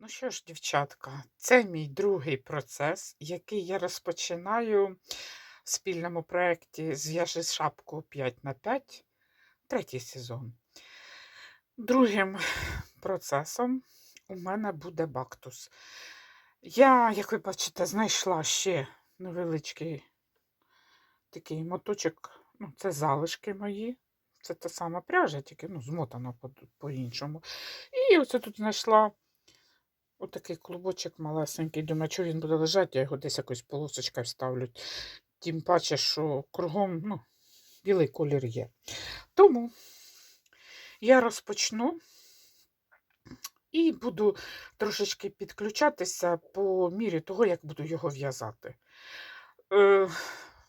Ну що ж, дівчатка, це мій другий процес, який я розпочинаю в спільному проєкті Зв'яжи шапку 5 на 5 третій сезон. Другим процесом у мене буде бактус. Я, як ви бачите, знайшла ще невеличкий такий моточок. Ну, це залишки мої. Це та сама пряжа, тільки ну, змотана по- по-іншому. І оце тут знайшла отакий клубочок малесенький. Думаю, що він буде лежати, я його десь якось полосочкою вставлю. Тим паче, що кругом ну, білий колір є. Тому я розпочну і буду трошечки підключатися по мірі того, як буду його в'язати. Е,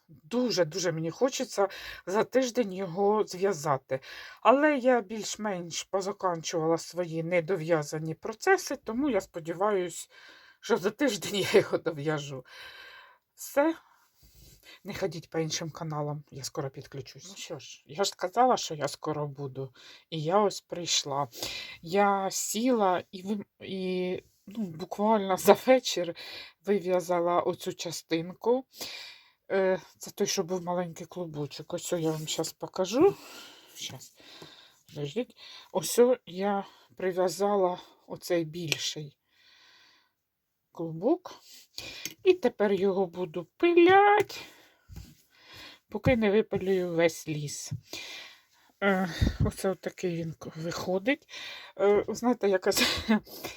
Дуже-дуже мені хочеться за тиждень його зв'язати. Але я більш-менш позаканчувала свої недов'язані процеси, тому я сподіваюся, що за тиждень я його дов'яжу. Все. Не ходіть по іншим каналам, я скоро підключусь. Ну що ж, я ж сказала, що я скоро буду. І я ось прийшла. Я сіла і, і ну, буквально за вечір вив'язала оцю частинку. Це той, що був маленький клубочок. Ось я вам зараз покажу. Щас. Ось я прив'язала оцей більший клубок. І тепер його буду пиляти, поки не випилюю весь ліс. Е, Оце такий він виходить. Е, Знаєте, якось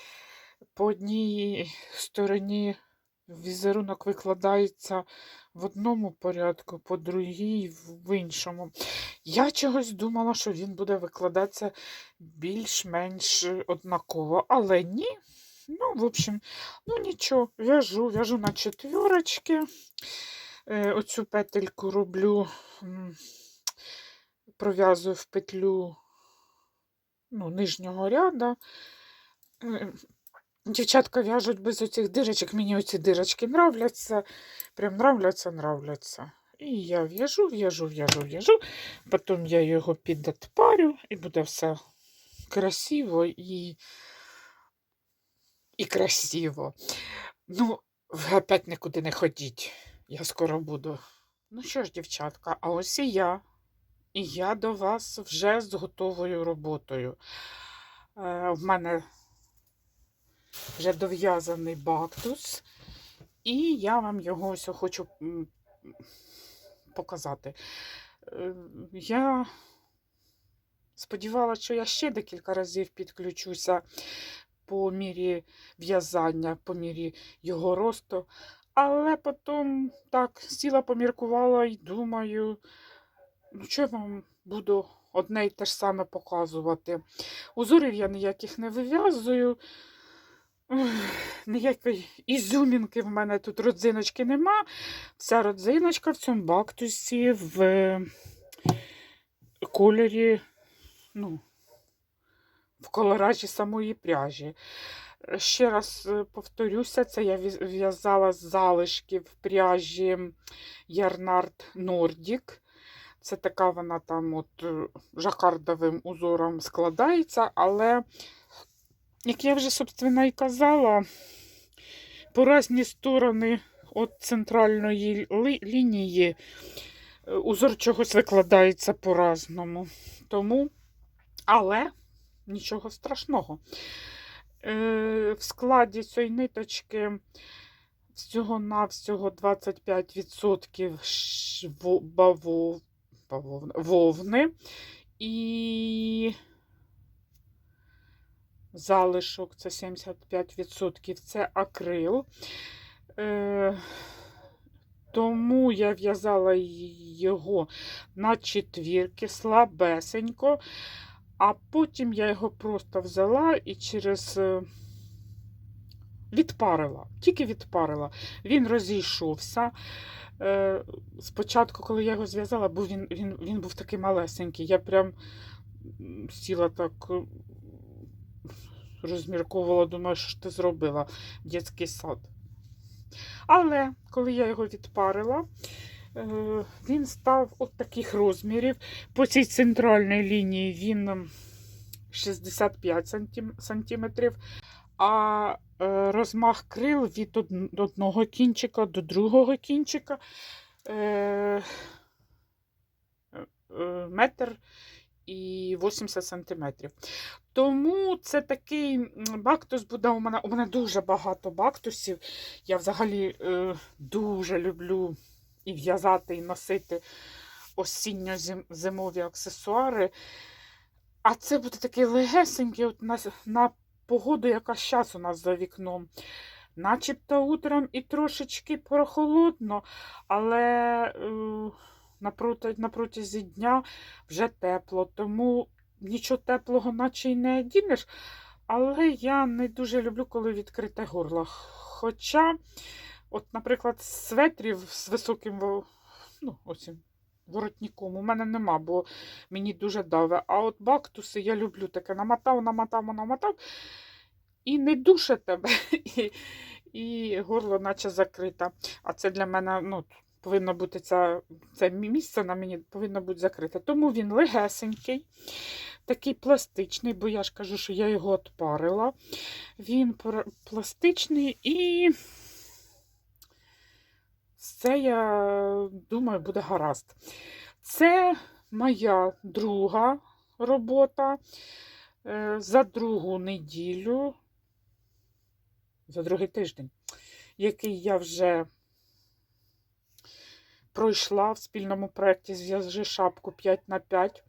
по одній стороні візерунок викладається в одному порядку, по другій в- іншому. Я чогось думала, що він буде викладатися більш-менш однаково, але ні. Ну, в общем, ну нічого, в'яжу, в'яжу на четвірочки. Е, оцю петельку роблю, пров'язую в петлю ну, нижнього ряда. Дівчатка в'яжуть без оцих дирочок. Мені оці дирочки нравляться. Прям нравляться, нравляться. І я в'яжу, в'яжу, в'яжу, в'яжу. Потім я його підотпарю, і буде все красиво і, і красиво. Ну, ви опять нікуди не ходіть. Я скоро буду. Ну що ж, дівчатка, а ось і я. І я до вас вже з готовою роботою. Е, в мене вже дов'язаний бактус, і я вам його ось хочу показати. Е, Я сподівалася, що я ще декілька разів підключуся по мірі в'язання, по мірі його росту. Але потім так сіла, поміркувала і думаю, ну що вам буду одне й те ж саме показувати. Узорів я ніяких не вив'язую. Ніякої ізюмінки в мене тут родзиночки нема. Вся родзиночка в цьому бактусі в е, кольорі, ну, в колоражі самої пряжі. Ще раз е, повторюся, це я в'язала з залишків пряжі Ярнард Нордік. Це така вона там от е, жакардовим узором складається, але, як я вже, собственно, і казала, по різні сторони від центральної ли- лінії е, узор чогось викладається по-разному. Тому, але нічого страшного. Е, в складі цієї ниточки всього-навсього 25% шво- баво- бавовни- вовни і залишок це 75%, це акрил. Е, тому я в'язала його на четвірки слабесенько, а потім я його просто взяла і через е, відпарила, тільки відпарила. Він розійшовся. Е, Спочатку, коли я його зв'язала, був він, він, він був такий малесенький. Я прям сіла так, розмірковувала, думаю, що ж ти зробила дитячий сад. Але коли я його відпарила, е, він став от таких розмірів. По цій центральній лінії він 65 сантим- сантиметрів, а е, розмах крил від одного кінчика до другого кінчика е, метр і 80 сантиметрів. Тому це такий бактус буде у мене. У мене дуже багато бактусів. Я взагалі е, дуже люблю і в'язати, і носити осінньо-зимові аксесуари. А це буде такий легесенький от на, на погоду, яка зараз у нас за вікном. Начебто утром і трошечки прохолодно, але е, на протязі дня вже тепло, тому нічого теплого наче й не одінеш. Але я не дуже люблю, коли відкрите горло. Хоча, от, наприклад, светрів з високим ну, оцім, воротником у мене нема, бо мені дуже даве. А от бактуси я люблю таке намотав, намотав, намотав. І не душе тебе, і, і горло наче закрите. А це для мене ну, повинно бути це, це місце на мені повинно бути закрите. Тому він легесенький, такий пластичний, бо я ж кажу, що я його отпарила. Він пластичний і це, я думаю, буде гаразд. Це моя друга робота е, за другу неділю, за другий тиждень, який я вже пройшла в спільному проєкті Зв'яжи шапку 5 на 5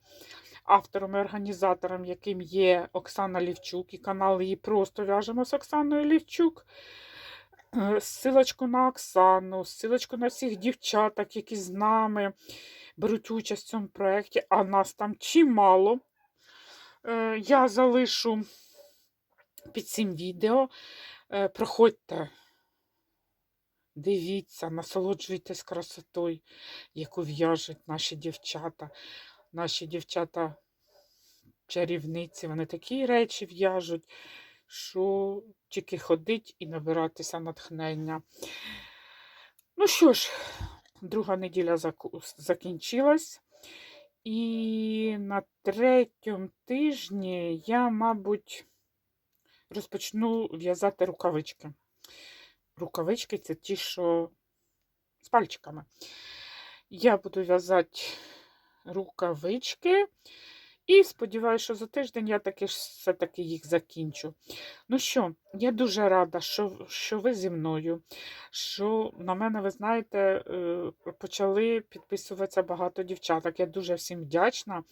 автором і організатором, яким є Оксана Лівчук, і канал її просто в'яжемо з Оксаною Лівчук. Е, Ссилочку на Оксану, ссилочку на всіх дівчаток, які з нами беруть участь в цьому проєкті, а нас там чимало. Е, Я залишу під цим відео. Е, Проходьте, дивіться, насолоджуйтесь красотою, яку в'яжуть наші дівчата. Наші дівчата чарівниці, вони такі речі в'яжуть, що тільки ходить і набиратися натхнення. Ну що ж, друга неділя закінчилась. І на третьому тижні я, мабуть, розпочну в'язати рукавички. Рукавички це ті, що з пальчиками. Я буду в'язати рукавички. І сподіваюся, що за тиждень я таки ж все-таки їх закінчу. Ну що, я дуже рада, що, що ви зі мною, що на мене, ви знаєте, е, почали підписуватися багато дівчаток. Я дуже всім вдячна.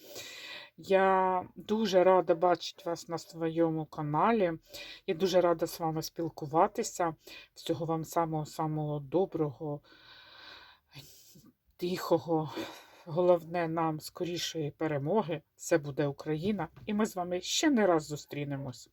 Я дуже рада бачити вас на своєму каналі. Я дуже рада з вами спілкуватися. Всього вам самого-самого доброго, тихого. Головне нам скорішої перемоги. Це буде Україна, і ми з вами ще не раз зустрінемось.